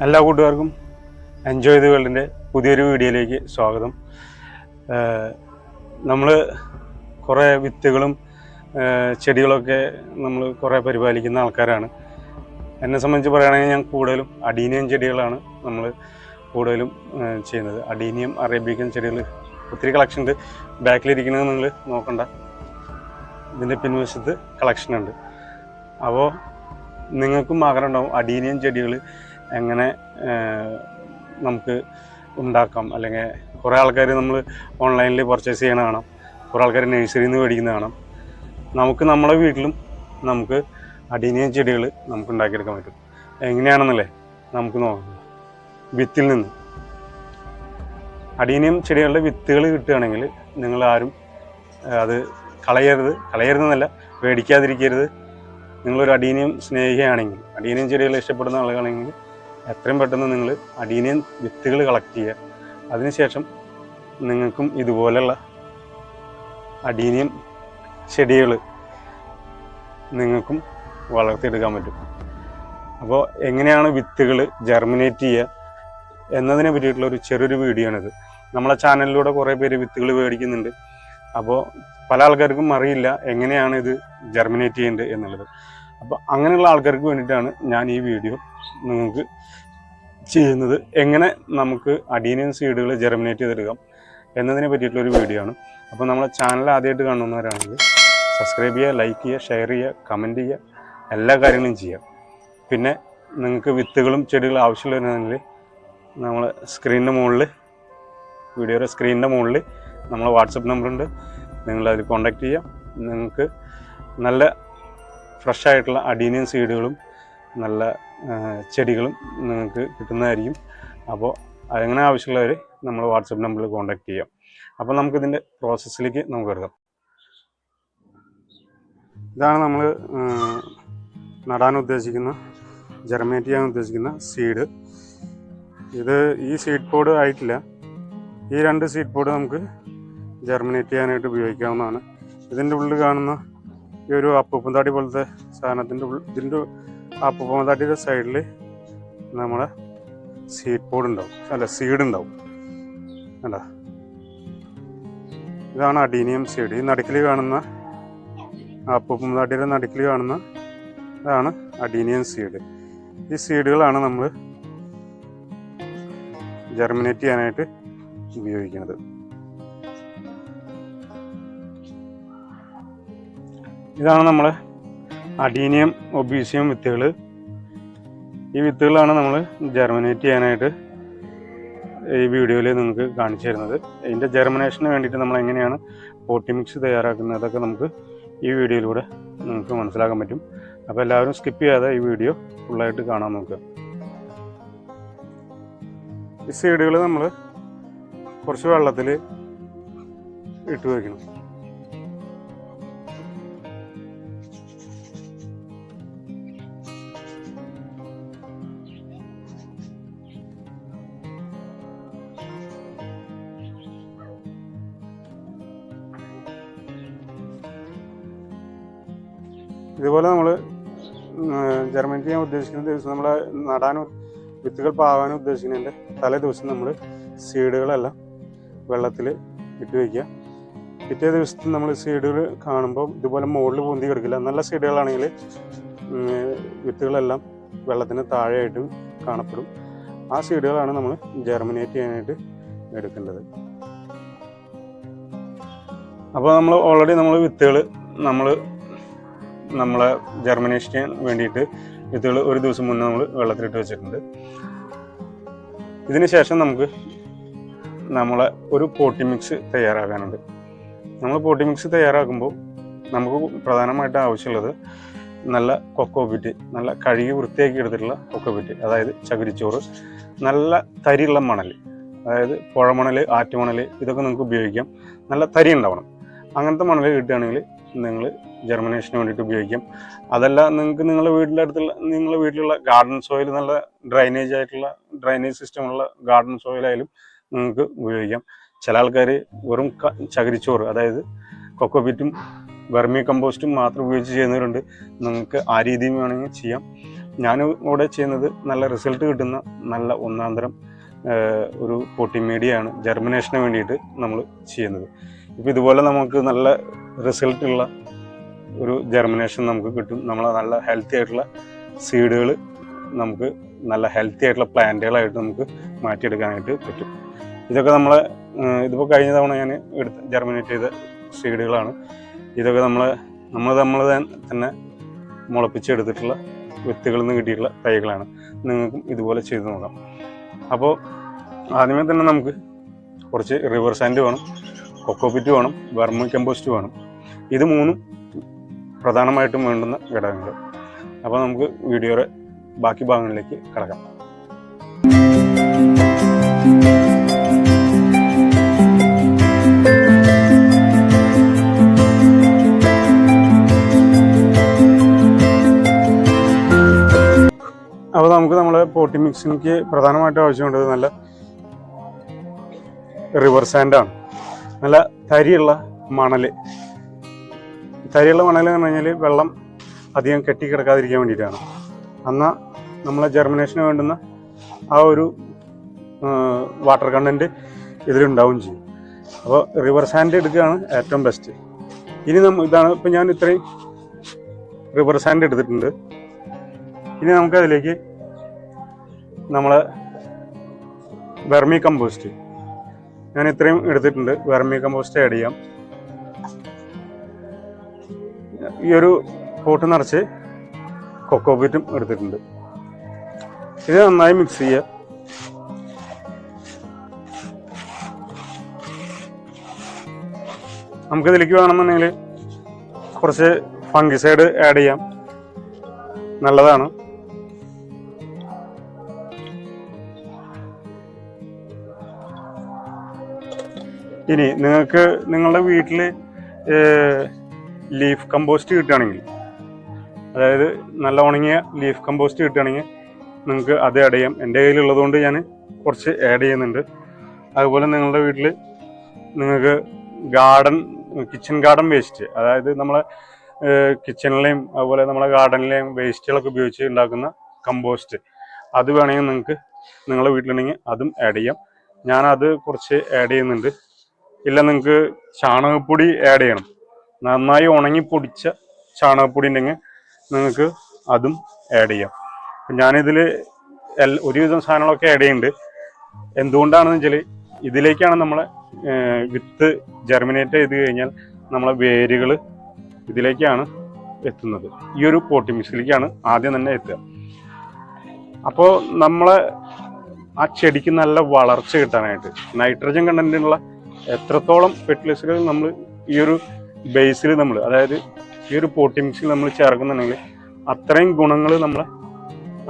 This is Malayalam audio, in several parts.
എല്ലാ കൂട്ടുകാർക്കും എൻജോയ് ദി വേൾഡിന്റെ പുതിയൊരു വീഡിയോയിലേക്ക് സ്വാഗതം. നമ്മൾ കുറേ വിത്തുകളും ചെടികളൊക്കെ നമ്മൾ കുറേ പരിപാലിക്കുന്ന ആൾക്കാരാണ്. എന്നെ സംബന്ധിച്ച് പറയുകയാണെങ്കിൽ ഞാൻ കൂടുതലും അഡീനിയം ചെടികളാണ് നമ്മൾ കൂടുതലും ചെയ്യുന്നത്. അഡീനിയം അറേബ്യക്കൻ ചെടികൾ ഒത്തിരി കളക്ഷൻ ഉണ്ട്. ബാക്കിലിരിക്കുന്നത് നിങ്ങൾ നോക്കണ്ട. ഇതിന്റെ പിൻവശത്ത് കളക്ഷൻ ഉണ്ട്. അപ്പോൾ നിങ്ങൾക്കും ആഗ്രഹം ഉണ്ടാവും അഡീനിയം ചെടികൾ എങ്ങനെ നമുക്ക് ഉണ്ടാക്കാം. അല്ലെങ്കിൽ കുറേ ആൾക്കാർ നമ്മൾ ഓൺലൈനിൽ പർച്ചേസ് ചെയ്യണ കാണാം. കുറേ ആൾക്കാർ നഴ്സറിയിൽ നിന്ന് മേടിക്കുന്ന കാണാം. നമുക്ക് നമ്മളെ വീട്ടിലും നമുക്ക് അഡീനിയം ചെടികൾ നമുക്ക് ഉണ്ടാക്കിയെടുക്കാൻ പറ്റും. എങ്ങനെയാണെന്നല്ലേ നമുക്ക് നോക്കാം. വിത്തിൽ നിന്ന്. അഡീനിയം ചെടികളുടെ വിത്തുകൾ കിട്ടുകയാണെങ്കിൽ നിങ്ങൾ ആരും അത് കളയരുത്. കളയരുതെന്നല്ല പേടിക്കാതിരിക്കരുത്. നിങ്ങളൊരു അടീനിയം സ്നേഹിയാണെങ്കിൽ അടീനിയം ചെടികൾ ഇഷ്ടപ്പെടുന്ന ആളുകളാണെങ്കിൽ എത്രയും പെട്ടെന്ന് നിങ്ങൾ അടീനിയൻ വിത്തുകൾ കളക്ട് ചെയ്യുക. അതിനുശേഷം നിങ്ങൾക്കും ഇതുപോലെയുള്ള അടീനിയം ചെടികൾ നിങ്ങൾക്കും വളർത്തിയെടുക്കാൻ പറ്റും. അപ്പോൾ എങ്ങനെയാണ് വിത്തുകൾ ജെർമിനേറ്റ് ചെയ്യുക എന്നതിനെ പറ്റിയിട്ടുള്ള ഒരു ചെറിയൊരു വീഡിയോ ആണിത്. നമ്മളെ ചാനലിലൂടെ കുറേ പേര് വിത്തുകൾ മേടിക്കുന്നുണ്ട്. അപ്പോൾ പല ആൾക്കാർക്കും അറിയില്ല എങ്ങനെയാണ് ഇത് ജെർമിനേറ്റ് ചെയ്യേണ്ടത് എന്നുള്ളത്. അപ്പോൾ അങ്ങനെയുള്ള ആൾക്കാർക്ക് വേണ്ടിയിട്ടാണ് ഞാൻ ഈ വീഡിയോ നിങ്ങൾക്ക് ചെയ്യുന്നത് എങ്ങനെ നമുക്ക് അഡീനിയൻ സീഡുകൾ ജെർമിനേറ്റ് ചെയ്തെടുക്കാം എന്നതിനെ പറ്റിയിട്ടുള്ള ഒരു വീഡിയോ ആണ്. അപ്പോൾ നമ്മളെ ചാനൽ ആദ്യമായിട്ട് കാണുന്നവരാണെങ്കിൽ സബ്സ്ക്രൈബ് ചെയ്യുക ലൈക്ക് ചെയ്യുക ഷെയർ ചെയ്യുക കമന്റ് ചെയ്യുക എല്ലാ കാര്യങ്ങളും ചെയ്യുക. പിന്നെ നിങ്ങൾക്ക് വിത്തുകളും ചെടികളും ആവശ്യമുള്ളവരാണെങ്കിൽ നമ്മൾ സ്ക്രീനിന്റെ മുകളിൽ വീഡിയോയുടെ സ്ക്രീനിന്റെ മുകളിൽ നമ്മളെ വാട്സപ്പ് നമ്പറുണ്ട് നിങ്ങളതിൽ കോൺടാക്റ്റ് ചെയ്യാം നിങ്ങൾക്ക് നല്ല ഫ്രഷ് ആയിട്ടുള്ള അഡീനിയൻ സീഡുകളും നല്ല ചെടികളും നിങ്ങൾക്ക് കിട്ടുന്നതായിരിക്കും. അപ്പോൾ അങ്ങനെ ആവശ്യമുള്ളവർ നമ്മൾ വാട്സപ്പ് നമ്പറിൽ കോൺടാക്ട് ചെയ്യാം. അപ്പോൾ നമുക്കിതിന്റെ പ്രോസസ്സിലേക്ക് നമുക്ക് എടുക്കാം ഇതാണ് നമ്മൾ നടാൻ ഉദ്ദേശിക്കുന്ന ജെർമേറ്റ് ചെയ്യാൻ ഉദ്ദേശിക്കുന്ന സീഡ് ഇത് ഈ സീഡ് പോഡ് ആയിട്ടില്ല. ഈ രണ്ട് സീഡ് പോഡ് നമുക്ക് ജെർമിനേറ്റ് ചെയ്യാനായിട്ട് ഉപയോഗിക്കാവുന്നതാണ്. ഇതിന്റെ ഉള്ളിൽ കാണുന്ന ഈ ഒരു അപ്പൂപ്പന്താടി പോലത്തെ സാധനത്തിന്റെ ഉള്ളിൽ ഇതിന്റെ അപ്പൂപ്പന്താടിയുടെ സൈഡിൽ നമ്മുടെ സീഡ് പോഡ് ഉണ്ടാവും. അല്ല സീഡ് ഉണ്ടാവും. അല്ല ഇതാണ് അഡീനിയം സീഡ് ഈ നടുക്കിൽ കാണുന്ന അപ്പൂപ്പന്താടിയുടെ നടുക്കിൽ കാണുന്ന ഇതാണ് അഡീനിയം സീഡ് ഈ സീഡുകളാണ് നമ്മൾ ജെർമിനേറ്റ് ചെയ്യാനായിട്ട് ഉപയോഗിക്കുന്നത്. ഇതാണ് നമ്മൾ അഡീനിയം ഒബീസിയം വിത്തുകൾ ഈ വിത്തുകളാണ് നമ്മൾ ജെർമിനേറ്റ് ചെയ്യാനായിട്ട് ഈ വീഡിയോയിൽ നിങ്ങൾക്ക് കാണിച്ചു തരുന്നത്. ഇതിന്റെ ജെർമിനേഷന് വേണ്ടിയിട്ട് നമ്മൾ എങ്ങനെയാണ് പോട്ടി മിക്സ് തയ്യാറാക്കുന്നത് അതൊക്കെ നമുക്ക് ഈ വീഡിയോയിലൂടെ നിങ്ങൾക്ക് മനസ്സിലാക്കാൻ പറ്റും. അപ്പോൾ എല്ലാവരും സ്കിപ്പ് ചെയ്യാതെ ഈ വീഡിയോ ഫുള്ളായിട്ട് കാണാൻ നോക്കുക. ഈ സീഡുകൾ നമ്മൾ കുറച്ച് വെള്ളത്തിൽ ഇട്ട് വയ്ക്കണം ജർമ്മനിക്ക് ചെയ്യാൻ ഉദ്ദേശിക്കുന്ന ദിവസം നമ്മൾ നടാൻ വിത്തുകൾ പാവാൻ ഉദ്ദേശിക്കുന്നതിന്റെ തലേ ദിവസം നമ്മൾ സീഡുകളെല്ലാം വെള്ളത്തിൽ ഇട്ട് വയ്ക്കുക പിറ്റേ ദിവസത്തിൽ നമ്മൾ സീഡുകൾ കാണുമ്പോൾ ഇതുപോലെ മുകളിൽ പൊന്തി കിടക്കില്ല. നല്ല സീഡുകളാണെങ്കിൽ വിത്തുകളെല്ലാം വെള്ളത്തിന് താഴെയായിട്ട് കാണപ്പെടും. ആ സീഡുകളാണ് നമ്മൾ ജെർമിനേറ്റ് ചെയ്യാനായിട്ട് എടുക്കേണ്ടത്. അപ്പോൾ നമ്മൾ ഓൾറെഡി നമ്മൾ വിത്തുകൾ നമ്മൾ നമ്മളെ ജർമിനേഷൻ വേണ്ടിയിട്ട് വിത്തുകൾ ഒരു ദിവസം മുന്നേ നമ്മൾ വെള്ളത്തിലിട്ട് വെച്ചിട്ടുണ്ട്. ഇതിന് ശേഷം നമുക്ക് നമ്മളെ ഒരു പോട്ടി മിക്സ് തയ്യാറാക്കാനുണ്ട്. നമ്മൾ പോട്ടി മിക്സ് തയ്യാറാക്കുമ്പോൾ നമുക്ക് പ്രധാനമായിട്ട് ആവശ്യമുള്ളത് നല്ല കൊക്കോപിറ്റ് നല്ല കഴുകി വൃത്തിയാക്കി എടുത്തിട്ടുള്ള കൊക്കോപിറ്റ് അതായത് ചകിരിച്ചോറ് നല്ല തരിയുള്ള മണൽ അതായത് പുഴമണൽ ആറ്റുമണൽ ഇതൊക്കെ നിങ്ങൾക്ക് ഉപയോഗിക്കാം. നല്ല തരി ഉണ്ടാവണം. അങ്ങനത്തെ മണൽ കിട്ടുകയാണെങ്കിൽ നിങ്ങൾ ജെർമിനേഷന് വേണ്ടിയിട്ട് ഉപയോഗിക്കാം. അതല്ല നിങ്ങൾക്ക് നിങ്ങളുടെ വീട്ടിന്റെ അടുത്തുള്ള നിങ്ങളുടെ വീട്ടിലുള്ള ഗാർഡൻ സോയിൽ നല്ല ഡ്രൈനേജ് ആയിട്ടുള്ള ഡ്രൈനേജ് സിസ്റ്റമുള്ള ഗാർഡൻ സോയിലായാലും നിങ്ങൾക്ക് ഉപയോഗിക്കാം. ചില ആൾക്കാർ വെറും ചകിരിച്ചോറ് അതായത് കൊക്കോപിറ്റും വെർമി കമ്പോസ്റ്റും മാത്രം ഉപയോഗിച്ച് ചെയ്യുന്നവരുണ്ട്. നിങ്ങൾക്ക് ആ രീതിയും വേണമെങ്കിൽ ചെയ്യാം. ഞാൻ ഇവിടെ ചെയ്യുന്നത് നല്ല റിസൾട്ട് കിട്ടുന്ന നല്ല ഒന്നാന്തരം തരം ഒരു പോട്ടി മീഡിയയാണ് ജെർമിനേഷന് വേണ്ടിയിട്ട് നമ്മൾ ചെയ്യുന്നത്. ഇപ്പോൾ ഇതുപോലെ നമുക്ക് നല്ല റിസൾട്ട് ഉള്ള ഒരു ജെർമിനേഷൻ നമുക്ക് കിട്ടും. നമ്മൾ നല്ല ഹെൽത്തി ആയിട്ടുള്ള സീഡുകൾ നമുക്ക് നല്ല ഹെൽത്തി ആയിട്ടുള്ള പ്ലാന്റുകളായിട്ട് നമുക്ക് മാറ്റിയെടുക്കാനായിട്ട് പറ്റും. ഇതൊക്കെ നമ്മളെ ഇതിപ്പോൾ കഴിഞ്ഞ തവണ ഞാൻ എടുത്ത് ജെർമിനേറ്റ് ചെയ്ത സീഡുകളാണ് ഇതൊക്കെ നമ്മൾ നമ്മൾ നമ്മൾ തന്നെ മുളപ്പിച്ചെടുത്തിട്ടുള്ള വിത്തുകളിൽ നിന്ന് കിട്ടിയിട്ടുള്ള തൈകളാണ്. നിങ്ങൾക്കും ഇതുപോലെ ചെയ്തു നോക്കാം. അപ്പോൾ ആദ്യമേ തന്നെ നമുക്ക് കുറച്ച് റിവർ സാൻഡ് വേണം കൊക്കോപിറ്റ് വേണം വെർമ കമ്പോസ്റ്റ് വേണം. ഇത് മൂന്നും പ്രധാനമായിട്ടും വേണ്ടുന്ന ഘടകങ്ങൾ. അപ്പോൾ നമുക്ക് വീഡിയോയുടെ ബാക്കി ഭാഗങ്ങളിലേക്ക് കടക്കാം. അപ്പോൾ നമുക്ക് നമ്മളെ പോട്ടി മിക്സിലേക്ക് പ്രധാനമായിട്ടും ആവശ്യമുള്ളത് നല്ല റിവർ സാൻഡാണ്. നല്ല തരിയുള്ള മണൽ തരിയുള്ള മണൽ എന്ന് പറഞ്ഞു കഴിഞ്ഞാൽ വെള്ളം അധികം കെട്ടിക്കിടക്കാതിരിക്കാൻ വേണ്ടിയിട്ടാണ്. എന്നാൽ നമ്മളെ ജെർമിനേഷന് വേണ്ടുന്ന ആ ഒരു വാട്ടർ കണ്ടന്റ് ഇതിലുണ്ടാവും ചെയ്യും. അപ്പോൾ റിവർ സാൻഡ് എടുക്കുകയാണ് ഏറ്റവും ബെസ്റ്റ് ഇനി നമ്മ ഇതാണ് ഇപ്പം ഞാൻ ഇത്രയും റിവർ സാൻഡ് എടുത്തിട്ടുണ്ട്. ഇനി നമുക്കതിലേക്ക് നമ്മൾ വെർമി കമ്പോസ്റ്റ് ഞാൻ ഇത്രയും എടുത്തിട്ടുണ്ട്. വെർമി കമ്പോസ്റ്റ് ആഡ് ചെയ്യാം. ഈ ഒരു പോട്ട് നിറച്ച് കൊക്കോ കൊക്കോപീറ്റും എടുത്തിട്ടുണ്ട്. ഇത് നന്നായി മിക്സ് ചെയ്യുക. നമുക്കിതിലേക്ക് വേണമെന്നുണ്ടെങ്കിൽ കുറച്ച് ഫംഗിസൈഡ് ആഡ് ചെയ്യാം. നല്ലതാണ്. ഇനി നിങ്ങൾക്ക് നിങ്ങളുടെ വീട്ടിൽ ലീഫ് കമ്പോസ്റ്റ് കിട്ടുകയാണെങ്കിൽ അതായത് നല്ല ഉണങ്ങിയ ലീഫ് കമ്പോസ്റ്റ് കിട്ടുകയാണെങ്കിൽ നിങ്ങൾക്ക് അത് ആഡ് ചെയ്യാം. എന്റെ കയ്യിലുള്ളതുകൊണ്ട് ഞാൻ കുറച്ച് ആഡ് ചെയ്യുന്നുണ്ട്. അതുപോലെ നിങ്ങളുടെ വീട്ടിൽ നിങ്ങൾക്ക് ഗാർഡൻ കിച്ചൺ ഗാർഡൻ വേസ്റ്റ് അതായത് നമ്മളെ കിച്ചണിലെയും അതുപോലെ നമ്മളെ ഗാർഡനിലെയും വേസ്റ്റുകളൊക്കെ ഉപയോഗിച്ച് ഉണ്ടാക്കുന്ന കമ്പോസ്റ്റ് അത് വേണമെങ്കിൽ നിങ്ങൾക്ക് നിങ്ങളുടെ വീട്ടിലുണ്ടെങ്കിൽ അതും ആഡ് ചെയ്യാം. ഞാനത് കുറച്ച് ആഡ് ചെയ്യുന്നുണ്ട്. ഇല്ല നിങ്ങൾക്ക് ചാണകപ്പൊടി ആഡ് ചെയ്യണം. നന്നായി ഉണങ്ങി പൊടിച്ച ചാണകപ്പൊടി ഉണ്ടെങ്കിൽ നിങ്ങൾക്ക് അതും ആഡ് ചെയ്യാം. ഞാനിതിൽ എൽ ഒരുവിധം സാധനങ്ങളൊക്കെ ആഡ് ചെയ്യുന്നുണ്ട്. എന്തുകൊണ്ടാണെന്ന് വെച്ചാൽ ഇതിലേക്കാണ് നമ്മൾ വിത്ത് ജെർമിനേറ്റ് ചെയ്ത് കഴിഞ്ഞാൽ നമ്മളെ വേരുകൾ ഇതിലേക്കാണ് എത്തുന്നത്. ഈ ഒരു പോട്ടി മിക്സിലേക്കാണ് ആദ്യം തന്നെ എത്തുക. അപ്പോൾ നമ്മളെ ആ ചെടിക്ക് നല്ല വളർച്ച കിട്ടാനായിട്ട് നൈട്രജൻ കണ്ടന്റുള്ള എത്രത്തോളം ഫെർട്ടിലൈസറുകൾ നമ്മൾ ഈ ഒരു ബേസിൽ നമ്മൾ അതായത് ഈ ഒരു പോട്ടി മിക്സിൽ നമ്മൾ ചേർക്കുന്നുണ്ടെങ്കിൽ അത്രയും ഗുണങ്ങൾ നമ്മൾ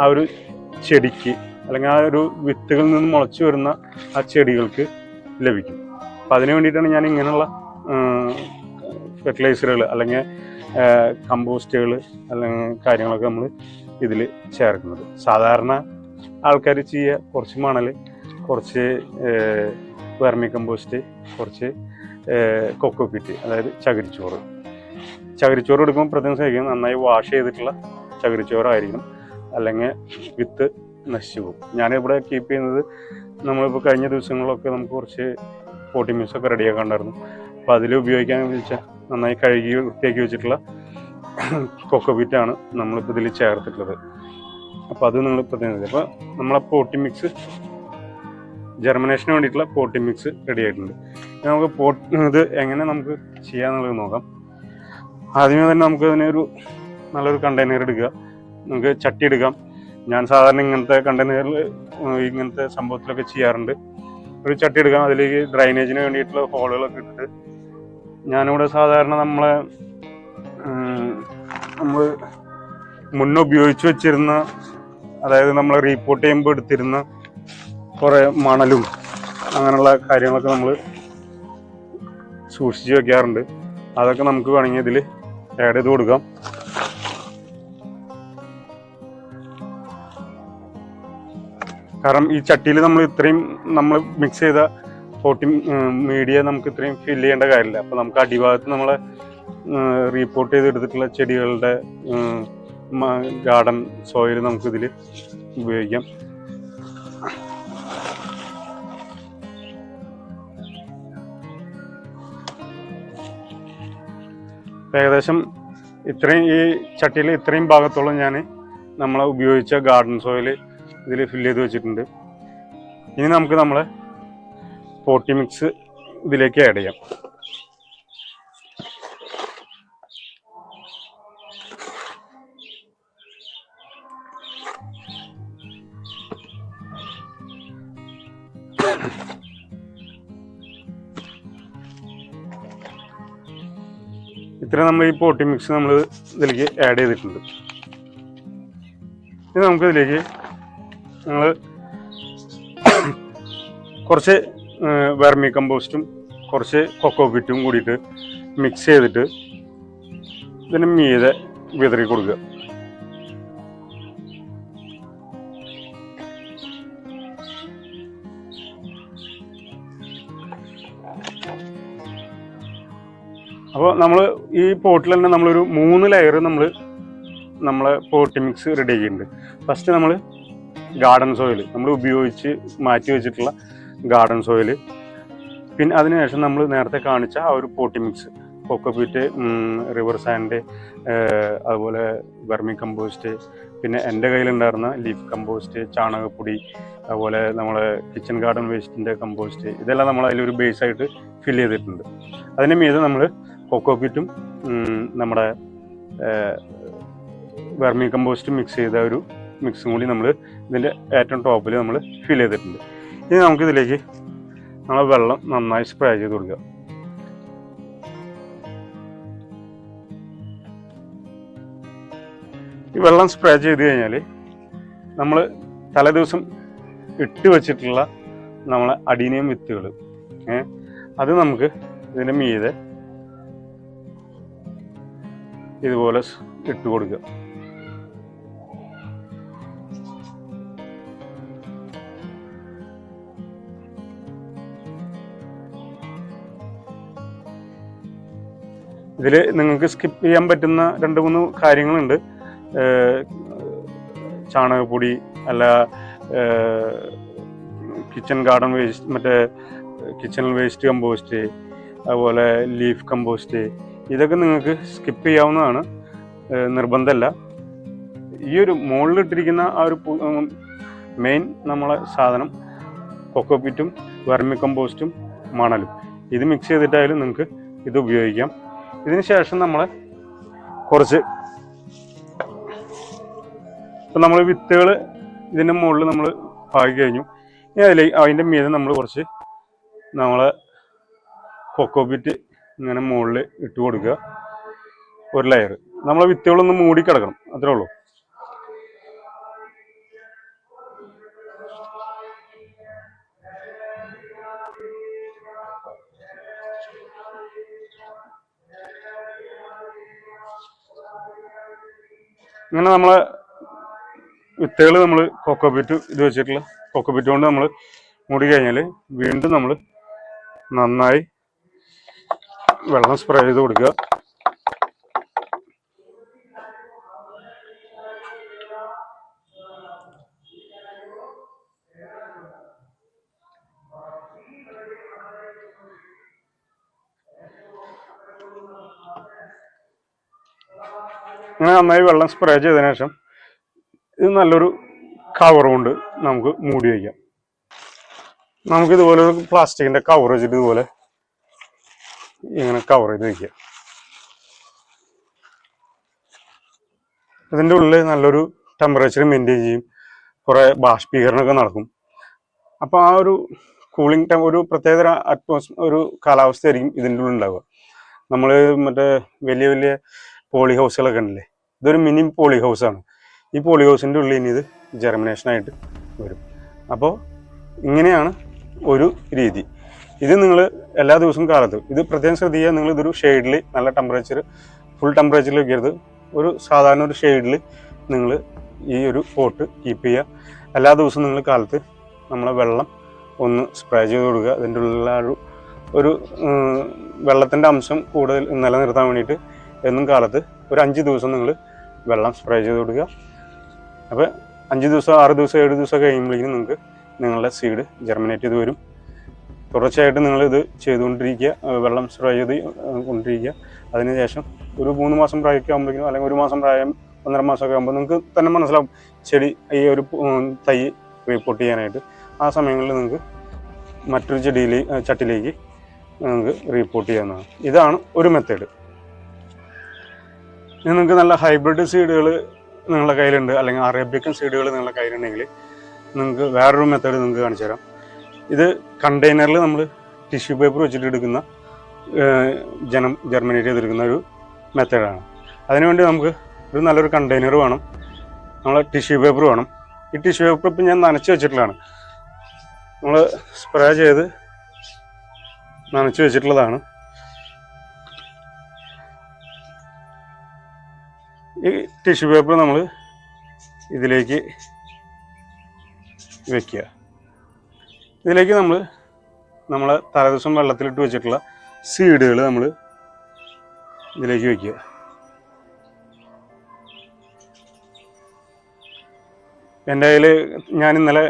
ആ ഒരു ചെടിക്ക് അല്ലെങ്കിൽ ആ ഒരു വിത്തുകളിൽ നിന്ന് മുളച്ചു വരുന്ന ആ ചെടികൾക്ക് ലഭിക്കും. അപ്പം അതിന് വേണ്ടിയിട്ടാണ് ഞാൻ ഇങ്ങനെയുള്ള ഫെർട്ടിലൈസറുകൾ അല്ലെങ്കിൽ കമ്പോസ്റ്റുകൾ അല്ലെങ്കിൽ കാര്യങ്ങളൊക്കെ നമ്മൾ ഇതിൽ ചേർക്കുന്നത്. സാധാരണ ആൾക്കാർ ചെയ്യുക കുറച്ച് മണൽ കുറച്ച് വെർമി കമ്പോസ്റ്റ് കുറച്ച് കൊക്കോപ്പിറ്റ് അതായത് ചകിരിച്ചോറ്. ചകിരിച്ചോറ് എടുക്കുമ്പോൾ പ്രത്യേകം ശ്രദ്ധിക്കണം. നന്നായി വാഷ് ചെയ്തിട്ടുള്ള ചകിരിച്ചോറായിരിക്കണം. അല്ലെങ്കിൽ വിത്ത് നശിച്ചു പോകും. ഞാനിവിടെ കീപ്പ് ചെയ്യുന്നത് നമ്മളിപ്പോൾ കഴിഞ്ഞ ദിവസങ്ങളിലൊക്കെ നമുക്ക് കുറച്ച് പോട്ടി മ്യൂസ് ഒക്കെ റെഡിയാക്കാണ്ടായിരുന്നു അപ്പോൾ അതിൽ ഉപയോഗിക്കാൻ വെച്ചാൽ നന്നായി കഴുകി വൃത്തിയാക്കി വെച്ചിട്ടുള്ള കൊക്കോബീറ്റാണ് നമ്മളിപ്പോൾ ഇതിൽ ചേർത്തിട്ടുള്ളത്. അപ്പോൾ അത് നിങ്ങൾ പ്രത്യേകം അപ്പോൾ നമ്മളെ പോട്ടി മിക്സ് ജെർമിനേഷന് വേണ്ടിയിട്ടുള്ള പോട്ടി മിക്സ് റെഡി ആയിട്ടുണ്ട്. നമുക്ക് പോട്ട് ഇത് എങ്ങനെ നമുക്ക് ചെയ്യാന്നുള്ളത് നോക്കാം. ആദ്യമേ തന്നെ നമുക്ക് അതിനൊരു നല്ലൊരു കണ്ടെയ്നർ എടുക്കുക. നമുക്ക് ചട്ടി എടുക്കാം. ഞാൻ സാധാരണ ഇങ്ങനത്തെ കണ്ടെയ്നറിൽ ഇങ്ങനത്തെ സംഭവത്തിലൊക്കെ ചെയ്യാറുണ്ട്. ഒരു ചട്ടി എടുക്കാം. അതിലേക്ക് ഡ്രൈനേജിന് വേണ്ടിയിട്ടുള്ള ഹോളുകളൊക്കെ ഇട്ടിട്ട്. ഞാനിവിടെ സാധാരണ നമ്മളെ നമ്മൾ മുന്നേ ഉപയോഗിച്ച് വെച്ചിരുന്ന അതായത് നമ്മൾ റീപ്പോർട്ട് ചെയ്യുമ്പോൾ എടുത്തിരുന്ന കുറേ മണലും അങ്ങനെയുള്ള കാര്യങ്ങളൊക്കെ നമ്മൾ സൂക്ഷിച്ച് വെക്കാറുണ്ട്. അതൊക്കെ നമുക്ക് വേണമെങ്കിൽ ഇതിൽ ആഡ് ചെയ്ത് കൊടുക്കാം. കാരണം ഈ ചട്ടിയിൽ നമ്മൾ ഇത്രയും നമ്മൾ മിക്സ് ചെയ്ത പോട്ടി മീഡിയ നമുക്ക് ഇത്രയും ഫില്ല് ചെയ്യേണ്ട കാര്യമില്ല. അപ്പോൾ നമുക്ക് അടിഭാഗത്ത് നമ്മളെ റീപ്പോർട്ട് ചെയ്തെടുത്തിട്ടുള്ള ചെടികളുടെ ഗാർഡൻ സോയിൽ നമുക്കിതിൽ ഉപയോഗിക്കാം. ഏകദേശം ഇത്രയും ഈ ചട്ടിയിൽ ഇത്രയും ഭാഗത്തോളം ഞാൻ നമ്മൾ ഉപയോഗിച്ച ഗാർഡൻ സോയിൽ ഇതിൽ ഫില്ല് ചെയ്ത് വെച്ചിട്ടുണ്ട്. ഇനി നമുക്ക് നമ്മളെ പോട്ടി മിക്സ് ഇതിലേക്ക് ആഡ് ചെയ്യാം. ഇത്ര നമ്മൾ ഈ പോട്ടി മിക്സ് നമ്മൾ ഇതിലേക്ക് ആഡ് ചെയ്തിട്ടുണ്ട്. ഇനി നമുക്കിതിലേക്ക് നമ്മൾ കുറച്ച് വെർമി കമ്പോസ്റ്റും കുറച്ച് കൊക്കോ പിറ്റും കൂടിയിട്ട് മിക്സ് ചെയ്തിട്ട് ഇതിന് മീതെ വിതറി കൊടുക്കുക അപ്പോൾ നമ്മൾ ഈ പോട്ടിൽ തന്നെ നമ്മളൊരു മൂന്ന് ലെയർ നമ്മൾ നമ്മളെ പോട്ടി മിക്സ് റെഡി ചെയ്യുന്നുണ്ട് ഫസ്റ്റ് നമ്മൾ ഗാർഡൻ സോയിൽ നമ്മൾ ഉപയോഗിച്ച് മാറ്റി വെച്ചിട്ടുള്ള ഗാർഡൻ സോയിൽ പിന്നെ അതിനുശേഷം നമ്മൾ നേരത്തെ കാണിച്ച ആ ഒരു potting mix cocopeat river sand അതുപോലെ വെർമി കമ്പോസ്റ്റ് പിന്നെ എന്റെ കയ്യിലുണ്ടായിരുന്ന ലീഫ് കമ്പോസ്റ്റ് ചാണകപ്പൊടി അതുപോലെ നമ്മളെ കിച്ചൺ ഗാർഡൻ വേസ്റ്റിന്റെ കമ്പോസ്റ്റ് ഇതെല്ലാം നമ്മൾ അതിലൊരു ബേസ് ആയിട്ട് ഫില്ല് ചെയ്തിട്ടുണ്ട്. അതിന് മീതെ നമ്മൾ കൊക്കോപീറ്റും നമ്മുടെ വെർമി കമ്പോസ്റ്റും മിക്സ് ചെയ്ത ഒരു മിക്സും കൂടി നമ്മൾ ഇതിന്റെ ഏറ്റവും ടോപ്പിൽ നമ്മൾ ഫിൽ ചെയ്തിട്ടുണ്ട്. ഇനി നമുക്കിതിലേക്ക് നമ്മൾ വെള്ളം നന്നായി സ്പ്രേ ചെയ്ത് കൊടുക്കുക. ഈ വെള്ളം സ്പ്രേ ചെയ്ത് കഴിഞ്ഞാൽ നമ്മൾ തലേദിവസം ഇട്ട് വെച്ചിട്ടുള്ള നമ്മളെ അടീനിയം വിത്തുകൾ അത് നമുക്ക് ഇതിന്റെ മീതെ ഇതുപോലെ ഇട്ട് കൊടുക്കുക. ഇതിൽ നിങ്ങൾക്ക് സ്കിപ്പ് ചെയ്യാൻ പറ്റുന്ന രണ്ട് മൂന്ന് കാര്യങ്ങളുണ്ട്. ചാണകപ്പൊടി അല്ല കിച്ചൺ ഗാർഡൻ വേസ്റ്റ് മറ്റേ കിച്ചൺ വേസ്റ്റ് കമ്പോസ്റ്റ് അതുപോലെ ലീഫ് കമ്പോസ്റ്റ് ഇതൊക്കെ നിങ്ങൾക്ക് സ്കിപ്പ് ചെയ്യാവുന്നതാണ്. നിർബന്ധമല്ല ഈ ഒരു മുകളിലിട്ടിരിക്കുന്ന ആ ഒരു മെയിൻ നമ്മളെ സാധനം കൊക്കോപ്പിറ്റും വെർമി കമ്പോസ്റ്റും മണലും. ഇത് മിക്സ് ചെയ്തിട്ടായാലും നിങ്ങൾക്ക് ഇത് ഉപയോഗിക്കാം. ഇതിന് ശേഷം നമ്മൾ കുറച്ച് ഇപ്പം നമ്മൾ വിത്തുകൾ ഇതിന്റെ മുകളിൽ നമ്മൾ പാകി കഴിഞ്ഞു. ഇനി അതിൽ അതിന്റെ മീതെ നമ്മൾ കുറച്ച് നമ്മളെ കൊക്കോപിറ്റ് ഇങ്ങനെ മുകളിൽ ഇട്ട് കൊടുക്കുക. ഒരു ലെയർ നമ്മൾ വിത്തുകളൊന്ന് മൂടി കിടക്കണം. അത്രേ ഉള്ളൂ. ഇങ്ങനെ നമ്മളെ വിത്തുകൾ നമ്മൾ കൊക്കോപിറ്റ് ഇത് വെച്ചിട്ടുള്ള കൊക്കോപിറ്റ് കൊണ്ട് നമ്മൾ മൂടി കഴിഞ്ഞാൽ വീണ്ടും നമ്മൾ നന്നായി വെള്ളം സ്പ്രേ ചെയ്ത് കൊടുക്കുക. അങ്ങനെ നന്നായി വെള്ളം സ്പ്രേ ചെയ്തതിനു ശേഷം ഇത് നല്ലൊരു കവർ കൊണ്ട് നമുക്ക് മൂടി വയ്ക്കാം. നമുക്കിതുപോലെ ഒരു പ്ലാസ്റ്റിക്കിന്റെ കവർ വെച്ചിട്ട് ഇതുപോലെ ഇങ്ങനെ കവർ ചെയ്ത് വെക്കുക. ഇതിന്റെ ഉള്ളിൽ നല്ലൊരു ടെമ്പറേച്ചർ മെയിന്റെയിൻ ചെയ്യും കുറേ ബാഷ്പീകരണമൊക്കെ നടക്കും. അപ്പോൾ ആ ഒരു കൂളിംഗ് ടൈം ഒരു പ്രത്യേക അറ്റ്മോസ് ഒരു കാലാവസ്ഥയായിരിക്കും ഇതിന്റെ ഉള്ളിൽ ഉണ്ടാവുക. നമ്മൾ മറ്റേ വലിയ വലിയ പോളി ഹൗസുകളൊക്കെ ഉണ്ടല്ലേ? ഇതൊരു മിനി പോളി ഹൗസാണ് ഈ പോളി ഹൗസിന്റെ ഉള്ളിൽ ഇനി ഇത് ജെർമിനേഷനായിട്ട് വരും. അപ്പോൾ ഇങ്ങനെയാണ് ഒരു രീതി. ഇത് നിങ്ങൾ എല്ലാ ദിവസവും കാലത്ത് ഇത് പ്രത്യേകം ശ്രദ്ധിക്കുക. നിങ്ങൾ ഇതൊരു ഷെയ്ഡിൽ നല്ല ടെമ്പറേച്ചർ ഫുൾ ടെമ്പറേച്ചറിൽ വയ്ക്കരുത് ഒരു സാധാരണ ഒരു ഷെയ്ഡിൽ നിങ്ങൾ ഈ ഒരു പോട്ട് കീപ്പ് ചെയ്യുക. എല്ലാ ദിവസവും നിങ്ങൾ കാലത്ത് നമ്മളെ വെള്ളം ഒന്ന് സ്പ്രേ ചെയ്ത് കൊടുക്കുക. അതിന്റെ ഉള്ളിലുള്ള ഒരു ഒരു വെള്ളത്തിന്റെ അംശം കൂടുതൽ നിലനിർത്താൻ വേണ്ടിയിട്ട് എന്നും കാലത്ത് ഒരു അഞ്ച് ദിവസം നിങ്ങൾ വെള്ളം സ്പ്രേ ചെയ്ത് കൊടുക്കുക. അപ്പോൾ അഞ്ച് ദിവസം ആറ് ദിവസം ഏഴ് ദിവസം കഴിയുമ്പോഴേക്കും നിങ്ങൾക്ക് നിങ്ങളുടെ സീഡ് ജെർമിനേറ്റ് ചെയ്ത് വരും. തുടർച്ചയായിട്ട് നിങ്ങളിത് ചെയ്തുകൊണ്ടിരിക്കുക. വെള്ളം സ്പ്രേ ചെയ്ത് കൊണ്ടിരിക്കുക. അതിനുശേഷം ഒരു മൂന്ന് മാസം പ്രായമൊക്കെ ആകുമ്പോഴേക്കും അല്ലെങ്കിൽ ഒരു മാസം പ്രായം ഒന്നര മാസമൊക്കെ ആകുമ്പോൾ നിങ്ങൾക്ക് തന്നെ മനസ്സിലാവും ചെടി ഈ ഒരു തൈ റിപ്പോർട്ട് ചെയ്യാനായിട്ട്. ആ സമയങ്ങളിൽ നിങ്ങൾക്ക് മറ്റൊരു ചെടിയിൽ ചട്ടിലേക്ക് നിങ്ങൾക്ക് റീപ്പോർട്ട് ചെയ്യാവുന്നതാണ്. ഇതാണ് ഒരു മെത്തേഡ് നിങ്ങൾക്ക് നല്ല ഹൈബ്രിഡ് സീഡുകൾ നിങ്ങളുടെ കയ്യിലുണ്ട്. അല്ലെങ്കിൽ അറേബ്യക്കൻ സീഡുകൾ നിങ്ങളുടെ കയ്യിലുണ്ടെങ്കിൽ നിങ്ങൾക്ക് വേറൊരു മെത്തേഡ് നിങ്ങൾക്ക് കാണിച്ചു തരാം ഇത് കണ്ടെയ്നറിൽ നമ്മൾ ടിഷ്യൂ പേപ്പർ വെച്ചിട്ട് എടുക്കുന്ന ജനം ജർമിനേറ്റ് ചെയ്തെടുക്കുന്ന ഒരു മെത്തേഡാണ്. അതിനുവേണ്ടി നമുക്ക് ഒരു നല്ലൊരു കണ്ടെയ്നർ വേണം നമ്മൾ ടിഷ്യൂ പേപ്പർ വേണം. ഈ ടിഷ്യൂ പേപ്പർ ഇപ്പം ഞാൻ നനച്ച് വെച്ചിട്ടുള്ളതാണ്. നമ്മൾ സ്പ്രേ ചെയ്ത് നനച്ച് വെച്ചിട്ടുള്ളതാണ്. ഈ ടിഷ്യൂ പേപ്പർ നമ്മൾ ഇതിലേക്ക് വെക്കുക. ഇതിലേക്ക് നമ്മൾ നമ്മൾ തലേദിവസം വെള്ളത്തിലിട്ട് വെച്ചിട്ടുള്ള സീഡുകൾ നമ്മൾ ഇതിലേക്ക് വയ്ക്കുക എന്റെ കയ്യിൽ ഞാൻ ഇന്നലെ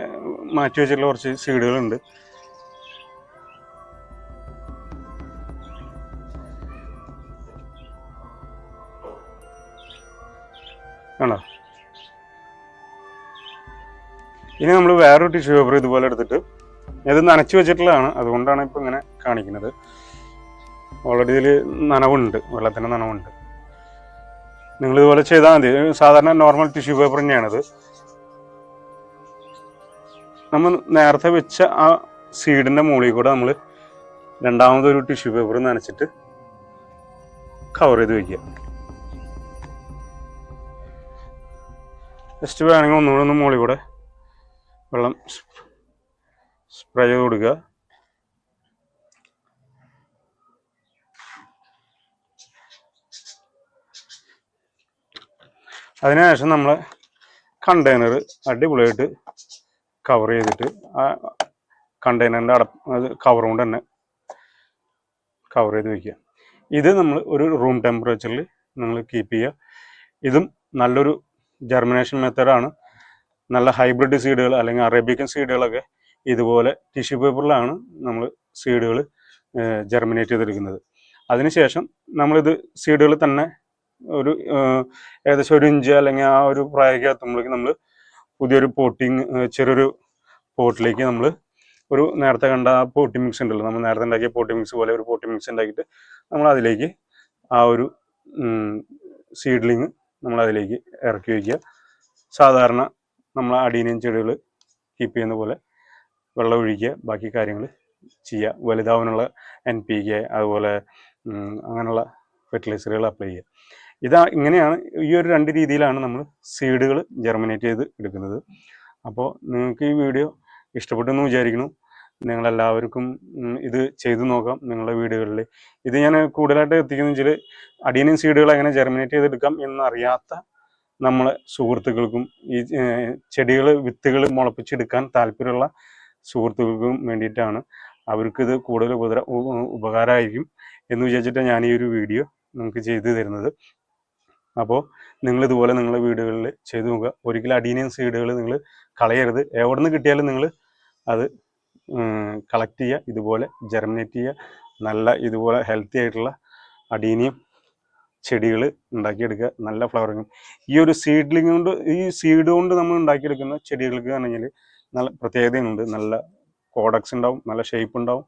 മാറ്റി വെച്ചിട്ടുള്ള കുറച്ച് സീഡുകളുണ്ട്. കണ്ടോ? ഇനി നമ്മൾ വേറൊരു ടിഷ്യൂ പേപ്പർ ഇതുപോലെ എടുത്തിട്ട് ഇത് നനച്ചു വെച്ചിട്ടുള്ളതാണ്. അതുകൊണ്ടാണ് ഇപ്പം ഇങ്ങനെ കാണിക്കുന്നത്. ഓൾറെഡി ഇതിൽ നനവുണ്ട്. വെള്ളത്തിന്റെ നനവുണ്ട്. നിങ്ങൾ ഇതുപോലെ ചെയ്താൽ മതി. സാധാരണ നോർമൽ ടിഷ്യൂ പേപ്പർ തന്നെയാണിത്. നമ്മൾ നേരത്തെ വെച്ച ആ സീഡിന്റെ മുകളിൽ കൂടെ നമ്മൾ രണ്ടാമതൊരു ടിഷ്യൂ പേപ്പർ നനച്ചിട്ട് കവർ ചെയ്ത് വയ്ക്കുക ജസ്റ്റ് വേണമെങ്കിൽ ഒന്നുകൂടെ ഒന്ന് മുകളിൽ കൂടെ വെള്ളം സ്പ്രേ ചെയ്ത് കൊടുക്കുക. അതിനുശേഷം നമ്മൾ കണ്ടെയ്നർ അടിപൊളിയായിട്ട് കവർ ചെയ്തിട്ട് ആ കണ്ടെയ്നറിന്റെ അട കവർ കൊണ്ട് തന്നെ കവർ ചെയ്ത് വയ്ക്കുക ഇത് നമ്മൾ ഒരു റൂം ടെമ്പറേച്ചറിൽ നിങ്ങൾ കീപ്പ് ചെയ്യുക. ഇതും നല്ലൊരു ജർമിനേഷൻ മെത്തേഡാണ് നല്ല ഹൈബ്രിഡ് സീഡുകൾ അല്ലെങ്കിൽ അറേബ്യൻ സീഡുകളൊക്കെ ഇതുപോലെ ടിഷ്യൂ പേപ്പറിലാണ് നമ്മൾ സീഡുകൾ ജെർമിനേറ്റ് ചെയ്തെടുക്കുന്നത്. അതിനുശേഷം നമ്മളിത് സീഡുകൾ തന്നെ ഒരു ഏകദേശം ഒരു ഇഞ്ച് അല്ലെങ്കിൽ ആ ഒരു പ്രായമൊക്കെ എത്തുമ്പോഴേക്കും നമ്മൾ പുതിയൊരു പോട്ടിങ് ചെറിയൊരു പോട്ടിലേക്ക് നമ്മൾ ഒരു നേരത്തെ കണ്ട ആ പോട്ടി മിക്സ് ഉണ്ടല്ലോ നമ്മൾ നേരത്തെ ഉണ്ടാക്കിയ പോട്ടി മിക്സ് പോലെ ഒരു പോട്ടി മിക്സ് ഉണ്ടാക്കിയിട്ട് നമ്മൾ അതിലേക്ക് ആ ഒരു സീഡ്ലിങ് നമ്മൾ അതിലേക്ക് ഇറക്കി വയ്ക്കുക. സാധാരണ നമ്മൾ അടീനിയൻ ചെടികൾ കീപ്പ് ചെയ്യുന്ന പോലെ വെള്ളം ഒഴിക്കുക ബാക്കി കാര്യങ്ങൾ ചെയ്യുക. വലുതാവാനുള്ള എൻ പി കെ അതുപോലെ അങ്ങനെയുള്ള ഫെർട്ടിലൈസറുകൾ അപ്ലൈ ചെയ്യുക. ഇതാ ഇങ്ങനെയാണ് ഈ ഒരു രണ്ട് രീതിയിലാണ് നമ്മൾ സീഡുകൾ ജെർമിനേറ്റ് ചെയ്ത് എടുക്കുന്നത്. അപ്പോൾ നിങ്ങൾക്ക് ഈ വീഡിയോ ഇഷ്ടപ്പെട്ടെന്ന് വിചാരിക്കുന്നു. നിങ്ങളെല്ലാവർക്കും ഇത് ചെയ്തു നോക്കാം നിങ്ങളുടെ വീടുകളിൽ. ഇത് ഞാൻ കൂടുതലായിട്ട് എത്തിക്കുന്ന വെച്ചാൽ അടിയനും സീഡുകൾ എങ്ങനെ ജെർമിനേറ്റ് ചെയ്തെടുക്കാം എന്നറിയാത്ത നമ്മളെ സുഹൃത്തുക്കൾക്കും ഈ ചെടികൾ വിത്തുകൾ മുളപ്പിച്ചെടുക്കാൻ താല്പര്യമുള്ള സുഹൃത്തുക്കൾക്കും വേണ്ടിയിട്ടാണ്. അവർക്കിത് കൂടുതൽ ഉപദ്ര ഉപകാരമായിരിക്കും എന്ന് വിചാരിച്ചിട്ടാണ് ഞാൻ ഈ ഒരു വീഡിയോ നിങ്ങൾക്ക് ചെയ്തു തരുന്നത്. അപ്പോൾ നിങ്ങൾ ഇതുപോലെ നിങ്ങളുടെ വീടുകളിൽ ചെയ്തു നോക്കുക. ഒരിക്കലും അടീനിയൻ സീഡുകൾ നിങ്ങൾ കളയരുത്. എവിടെ നിന്ന് കിട്ടിയാലും നിങ്ങൾ അത് കളക്ട് ചെയ്യുക. ഇതുപോലെ ജെർമിനേറ്റ് ചെയ്യുക. നല്ല ഇതുപോലെ ഹെൽത്തി ആയിട്ടുള്ള അടീനിയം ചെടികൾ ഉണ്ടാക്കിയെടുക്കുക. നല്ല ഫ്ലവറിങ്ങും ഈ ഒരു സീഡ്ലിംഗ് കൊണ്ട് ഈ സീഡ് കൊണ്ട് നമ്മൾ ഉണ്ടാക്കിയെടുക്കുന്ന ചെടികൾക്ക് ആണെങ്കിൽ നല്ല പ്രത്യേകതയുണ്ട്. നല്ല കോഡക്സ് ഉണ്ടാവും നല്ല ഷേപ്പ് ഉണ്ടാവും.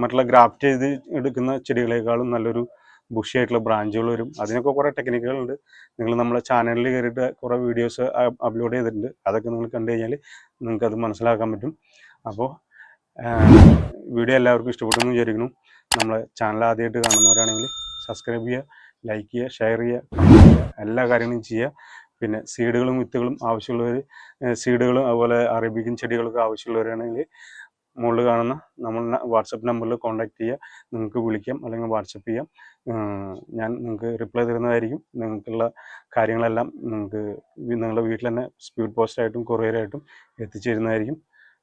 മറ്റുള്ള ഗ്രാഫ്റ്റ് ചെയ്ത് എടുക്കുന്ന ചെടികളെക്കാളും നല്ലൊരു ബുഷി ആയിട്ടുള്ള ബ്രാഞ്ചുകൾ വരും. അതിനൊക്കെ കുറേ ടെക്നിക്കുകളുണ്ട് നിങ്ങൾ നമ്മളെ ചാനലിൽ കയറിയിട്ട് കുറേ വീഡിയോസ് അപ്ലോഡ് ചെയ്തിട്ടുണ്ട്. അതൊക്കെ നിങ്ങൾ കണ്ടു കഴിഞ്ഞാൽ നിങ്ങൾക്ക് അത് മനസ്സിലാക്കാൻ പറ്റും. അപ്പോൾ വീഡിയോ എല്ലാവർക്കും ഇഷ്ടപ്പെട്ടു എന്ന് വിചാരിക്കുന്നു. നമ്മളെ ചാനൽ ആദ്യമായിട്ട് കാണുന്നവരാണെങ്കിൽ സബ്സ്ക്രൈബ് ചെയ്യുക ലൈക്ക് ചെയ്യുക ഷെയർ ചെയ്യുക എല്ലാ കാര്യങ്ങളും ചെയ്യുക. പിന്നെ സീഡുകളും വിത്തുകളും ആവശ്യമുള്ളവർ സീഡുകളും അതുപോലെ അറേബ്യൻ ചെടികളൊക്കെ ആവശ്യമുള്ളവരാണെങ്കിൽ മുകളിൽ കാണുന്ന നമ്മൾ വാട്സപ്പ് നമ്പറിൽ കോൺടാക്ട് ചെയ്യുക നിങ്ങൾക്ക് വിളിക്കാം അല്ലെങ്കിൽ വാട്സപ്പ് ചെയ്യാം. ഞാൻ നിങ്ങൾക്ക് റിപ്ലൈ തരുന്നതായിരിക്കും. നിങ്ങൾക്കുള്ള കാര്യങ്ങളെല്ലാം നിങ്ങൾക്ക് നിങ്ങളുടെ വീട്ടിൽ തന്നെ സ്പീഡ് പോസ്റ്റായിട്ടും കൊറിയറായിട്ടും എത്തിച്ചു തരുന്നതായിരിക്കും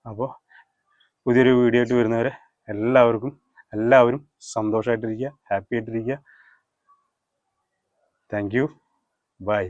അപ്പോൾ പുതിയൊരു വീഡിയോ ആയിട്ട് വരുന്നവരെ എല്ലാവർക്കും എല്ലാവരും സന്തോഷമായിട്ടിരിക്കുക ഹാപ്പി ആയിട്ടിരിക്കുക താങ്ക് യു. ബൈ.